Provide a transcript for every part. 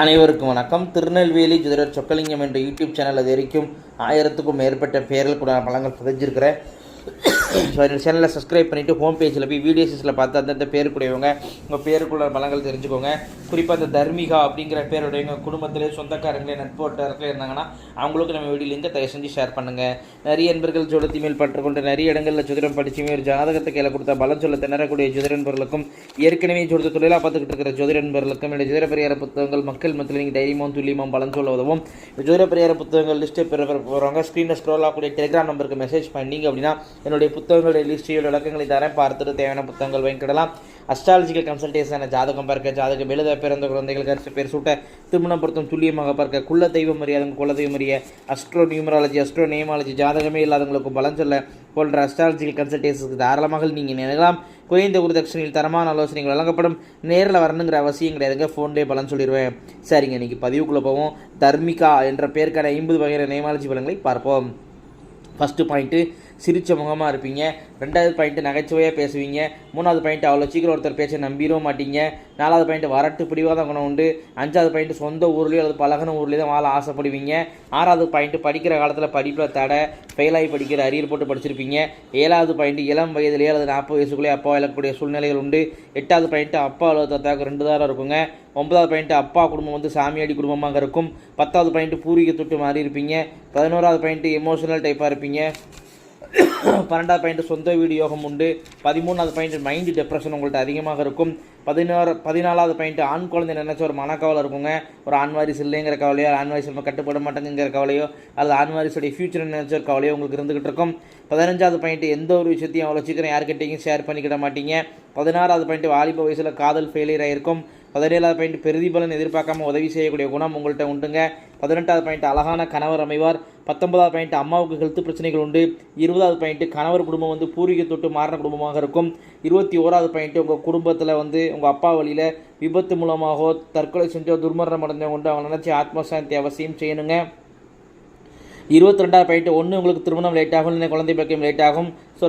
அனைவருக்கும் வணக்கம். திருநெல்வேலி ஜுதிரர் சொக்கலிங்கம் என்ற யூடியூப் சேனல் அது வரைக்கும் ஆயிரத்துக்கும் மேற்பட்ட பேர்கள் கூட பழங்கள் பதிஞ்சிருக்கிறேன். ஸோ என்னோட சேனலை சப்ஸ்கிரைப் பண்ணிவிட்டு ஹோம் பேஜில் போய் வீடியோஸில் பார்த்து அந்தந்த பேருக்குடையவங்க உங்கள் பேருக்குள்ள பலங்கள் தெரிஞ்சுக்கோங்க. குறிப்பாக இந்த தர்மிகா அப்படிங்கிற பேருடையவங்க குடும்பத்திலே சொந்தக்காரங்களே நட்போட்டார்களே இருந்தாங்கன்னா அவங்களுக்கு நம்ம வீடியோ லிங்கை தயவு செஞ்சு ஷேர் பண்ணுங்கள் நிறைய நண்பர்கள் ஜோடத்தி மேல் பற்றுக்கொண்டு நிறைய இடங்களில் ஜோதிடம் படிச்சுமே ஒரு ஜாதகத்தை கையில் கொடுத்தா பலம் சொல்ல திணறக்கூடிய ஜோதிட நண்பர்களுக்கும் ஏற்கனவே ஜோதிட தொழிலாக பார்த்துக்கிட்டு இருக்கிற ஜோதிட நண்பர்களுக்கும் என்னுடைய ஜோதிட புத்தகங்கள் மக்கள் மத்தியில் நீங்கள் தைரியமும் துல்லியமும் பலம் சொல்ல உதவும். ஜோதிட பரிகார புத்தகங்கள் லிஸ்ட்டு பெற போகிறவங்க ஸ்க்ரீனில் ஸ்க்ரோல் ஆகக்கூடிய டெலிகிராம் நம்பருக்கு மெசேஜ் பண்ணீங்க அப்படின்னா என்னுடைய புத்தகங்களுடைய லிஸ்ட்டையோட விளக்கங்களை தரேன். பார்த்துட்டு தேவையான புத்தகங்கள் வாங்கிக்கிடலாம். அஸ்ட்ராலஜிக்கல் கன்சல்டேஷன் ஜாதகம் பார்க்க ஜாதகம் எழுத பிறந்த குழந்தைகள் கருத்து பேர் சூட்ட திருமணம் பொருத்தம் துல்லியமாக பார்க்க குள்ள தெய்வம் அறியாதவங்க குல தெய்வம் அறிய அஸ்ட்ரோ நியூமராலஜி அஸ்ட்ரோ நியமாலஜி ஜாதகமே இல்லாதவங்களுக்கு பலன் சொல்ல போன்ற அஸ்ட்ராலஜிக்கல் கன்சல்டேஷனுக்கு தாராளமாக நீங்கள் நினைக்கலாம் குறைந்த குருதட்சணையில் தரமான ஆலோசனைகள் வழங்கப்படும். நேரில் வரணுங்கிற அவசியம் கிடையாதுங்க. ஃபோன்லேயே பலன் சொல்லிடுவேன். சரிங்க இன்றைக்கி பதிவுக்குள்ளே போவோம். தர்மிகா என்ற பேருக்கான ஐம்பது வகையான நியமாலஜி பலன்களை பார்ப்போம். ஃபஸ்ட்டு பாயிண்ட்டு சிரித்த முகமாக இருப்பீங்க. ரெண்டாவது பாயிண்ட்டு நகைச்சுவையாக பேசுவீங்க. மூணாவது பாயிண்ட் அவ்வளோ சீக்கிரம் ஒருத்தர் பேச்சை நம்பிடவும் மாட்டீங்க. நாலாவது பாயிண்ட் வரட்டு பிடிவாத குணம் உண்டு. அஞ்சாவது பாயிண்ட் சொந்த ஊர்லேயோ அல்லது பழகின ஊர்லேயே தான் வாழ ஆசைப்படுவீங்க. ஆறாவது பாயிண்ட் படிக்கிற காலத்தில் படிப்பில் தடை ஃபெயிலாகி படிக்கிற அரியர் போட்டு படிச்சிருப்பீங்க. ஏழாவது பாயிண்ட் இளம் வயதிலேயே அல்லது நாற்பது வயசுக்குள்ளே அப்பா இழக்கக்கூடிய சூழ்நிலைகள் உண்டு. எட்டாவது பாயிண்ட் அப்பா அலுவலகத்தாக்கு ரெண்டு தாரம் இருக்குங்க. ஒன்பதாவது பாயிண்ட் அப்பா குடும்பம் வந்து சாமியாடி குடும்பமாக இருக்கும். பத்தாவது பாயிண்ட் பூர்வீக தொட்டு மாறி இருப்பீங்க பதினோராவது பாயிண்ட் எமோஷனல் டைப்பாக இருப்பீங்க. பன்னெண்டாவது பாயிண்ட் சொந்த வீடு யோகம் உண்டு. பதிமூணாவது பாயிண்ட் மைண்டு டெப்ரெஷன் உங்கள்கிட்ட அதிகமாக இருக்கும். பதினோரு பதினாலாவது பாயிண்ட் ஆண் குழந்தை நினைச்ச ஒரு மனக்கவலை இருக்குங்க. ஒரு ஆண் வாரிசு இல்லைங்கிற கவலையோ ஆண் வாரிசு நம்ம கட்டுப்பட மாட்டேங்கிற கவலையோ அல்லது ஆண் வாரிசுடைய ஃபியூச்சர் நினைச்ச ஒரு கவலையோ உங்களுக்கு இருந்துகிட்டு இருக்கும். பதினஞ்சாவது பாயிண்ட் எந்த ஒரு விஷயத்தையும் அவ்வளோ சீக்கிரம் யார்கிட்டையும் ஷேர் பண்ணிக்கிட மாட்டீங்க. பதினாறாவது பாயிண்ட் வாலிப வயசில் காதல் ஃபெயிலியர் ஆகிருக்கும் பதினேழாவது பாயிண்ட் பிரதிபலன் எதிர்பார்க்காம உதவி செய்யக்கூடிய குணம் உங்கள்கிட்ட உண்டுங்க. பதினெட்டாவது பாயிண்ட் அழகான கணவர் அமைவார். பத்தொன்பதாவது பாயிண்ட் அம்மாவுக்கு ஹெல்த் பிரச்சனைகள் உண்டு. இருபதாவது பாயிண்ட் கணவர் குடும்பம் வந்து பூர்வீக தொட்டு மாறின குடும்பமாக இருக்கும். இருபத்தி ஓராவது பாயிண்ட் உங்கள் குடும்பத்தில் வந்து உங்கள் அப்பா வழியில் விபத்து மூலமாகவோ தற்கொலை செஞ்சோ துர்மரணம் அடைஞ்சவங்க உண்டு அவங்க நினச்சி ஆத்மசாந்தி அவசியம் செய்யணுங்க. இருபத்தி ரெண்டாவது பாயிண்ட் ஒன்று உங்களுக்கு திருமணம் லேட் ஆகும் இல்லை குழந்தை பக்கம் லேட் ஆகும். ஸோ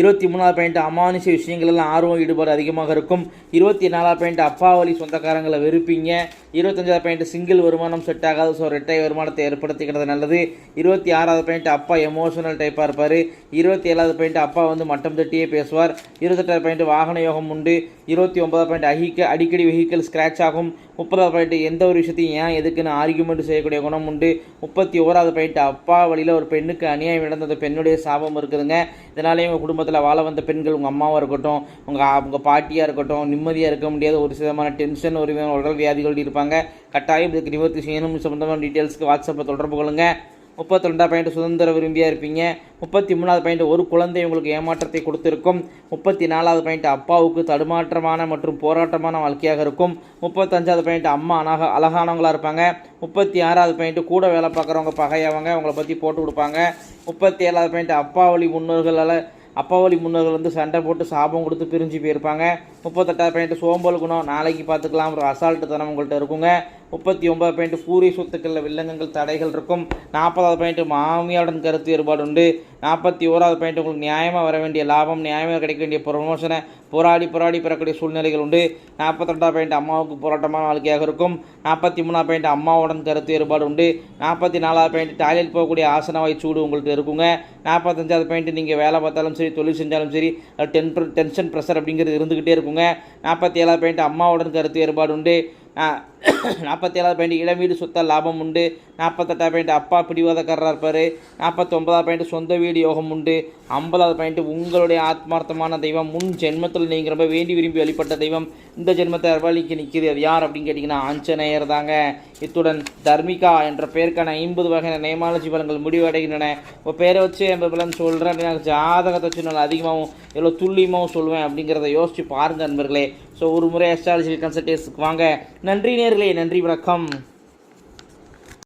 இருபத்தி மூணாவது பாயிண்ட் அமானுஷ விஷயங்களெல்லாம் ஆர்வம் ஈடுபாடு அதிகமாக இருக்கும். இருபத்தி நாலாவது பாயிண்ட் அப்பா வழி சொந்தக்காரங்களை வெறுப்பீங்க. இருபத்தஞ்சாவது பாயிண்ட் சிங்கிள் வருமானம் செட் ஆகாது. ஸோ ரெட்டை வருமானத்தை ஏற்படுத்திக்கிறது நல்லது. இருபத்தி ஆறாவது பாயிண்ட் அப்பா எமோஷனல் டைப்பாக இருப்பார். இருபத்தி ஏழாவது பாயிண்ட் அப்பா வந்து மட்டம் தட்டியே பேசுவார். இருபத்தெட்டாவது பாயிண்ட் வாகன யோகம் உண்டு. இருபத்தி ஒன்பதாவது பாயிண்ட் அஹிக்க அடிக்கடி வெஹிக்கிள் ஸ்க்ராட்ச் ஆகும். முப்பதாவது பாயிண்ட் எந்த ஒரு விஷயத்தையும் ஏன் எதுக்குன்னு ஆர்கியூமெண்ட் செய்யக்கூடிய குணம் உண்டு. முப்பத்தி ஓராவது பாயிண்ட் அப்பா வழியில் ஒரு பெண்ணுக்கு அநியாயம் நடந்த பெண்ணுடைய சாபம் இருக்குதுங்க. இதனால் உங்கள் குடும்பத்தில் வாழ வந்த பெண்கள் உங்கள் அம்மாவாக இருக்கட்டும் உங்கள் உங்கள் பாட்டியாக இருக்கட்டும் நிம்மதியாக இருக்க முடியாத ஒரு விதமான டென்ஷன் ஒரு விதமான உடல் வியாதிகள் இருப்பாங்க. கட்டாயம் இதுக்கு நிவர்த்தி செய்யணும். சம்மந்தமான டீட்டெயில்ஸ்க்கு வாட்ஸ்அப்பில் தொடர்பு கொள்ளுங்கள் முப்பத்தி ரெண்டாவது பாயிண்ட் சுதந்திர விரும்பியாக இருப்பீங்க. முப்பத்தி மூணாவது பாயிண்ட் ஒரு குழந்தை உங்களுக்கு ஏமாற்றத்தை கொடுத்திருக்கும். முப்பத்தி நாலாவது பாயிண்ட் அப்பாவுக்கு தடுமாற்றமான மற்றும் போராட்டமான வாழ்க்கையாக இருக்கும். முப்பத்தஞ்சாவது பாயிண்ட் அம்மா அழக அழகானவங்களாக இருப்பாங்க. முப்பத்தி ஆறாவது பாயிண்ட்டு கூட வேலை பார்க்குறவங்க பகையவங்க அவங்கள பற்றி போட்டு கொடுப்பாங்க. முப்பத்தி ஏழாவது பாயிண்ட் அப்பா வழி முன்னோர்களால் அப்பா வழி முன்னோர்கள் வந்து சண்டை போட்டு சாபம் கொடுத்து பிரிஞ்சு போயிருப்பாங்க. முப்பத்தெட்டாவது பாயிண்ட் சோம்பல் குணம் நாளைக்கு பார்த்துக்கலாம் ஒரு அசால்ட்டு தனம் உங்கள்கிட்ட இருக்குங்க. முப்பத்தி ஒன்பது பாயிண்ட் பூரி சொத்துக்களில் வில்லங்கங்கள் தடைகள் இருக்கும். நாற்பதாவது பாயிண்ட் மாமியாருடன் கருத்து வேறுபாடு உண்டு. நாற்பத்தி ஓராவது பாயிண்ட் உங்களுக்கு நியாயமாக வர வேண்டிய லாபம் நியாயமாக கிடைக்க வேண்டிய ப்ரொமோஷனை போராடி போராடி பெறக்கூடிய சூழ்நிலைகள் உண்டு. நாற்பத்தி ரெண்டாவது பாயிண்ட் அம்மாவுக்கு போராட்டமான வாழ்க்கையாக இருக்கும். நாற்பத்தி மூணாவது பாயிண்ட் அம்மாவுடன் கருத்து வேறுபாடு உண்டு. நாற்பத்தி நாலாவது பாயிண்ட் டாய்லெட் போகக்கூடிய ஆசனவாய் சூடு உங்கள்கிட்ட இருக்குங்க. நாற்பத்தஞ்சாவது பாயிண்ட் நீங்கள் வேலை பார்த்தாலும் சரி தொழில் செஞ்சாலும் சரி டென் டென்ஷன் ப்ரெஷர் அப்படிங்கிறது இருந்துக்கிட்டே இருக்குங்க. நாற்பத்தி ஏழாவது பாயிண்ட் அம்மாவுடன் கருத்து வேறுபாடு உண்டு. நாற்பத்தி ஏழாவது பாயிண்ட் இடம் வீடு சொத்த லாபம் உண்டு. நாற்பத்தெட்டாவது பாயிண்ட் அப்பா பிடிவாதக்காரராக இருப்பார். நாற்பத்தொம்பதாவது பாயிண்ட் சொந்த வீடு யோகம் உண்டு. ஐம்பதாவது பாயிண்ட் உங்களுடைய ஆத்மார்த்தமான தெய்வம். முன் ஜென்மத்தில் நீங்கள் ரொம்ப வேண்டி விரும்பி வழிபட்ட தெய்வம். இந்த ஜென்மத்தை அர்வாளிக்கு நிற்கிது அது யார் அப்படின்னு கேட்டிங்கன்னா ஆஞ்சநேயர் தாங்க. இத்துடன் தர்மிகா என்ற பெயருக்கான ஐம்பது வகையான நேமாலஜி பலன்கள் முடிவடைகின்றன. உங்கள் பேரை வச்சு என் பலன் சொல்கிறேன் அப்படின்னா ஜாதகத்தை வச்சு நான் அதிகமாகவும் எவ்வளோ துல்லியமாகவும் சொல்லுவேன் அப்படிங்கிறத யோசிச்சு பாருங்கள் நண்பர்களே. ஸோ ஒரு முறை அஸ்ட்ராலஜி கன்சல்டேஷனுக்கு வாங்க. நன்றி நேர்களே நன்றி வணக்கம்.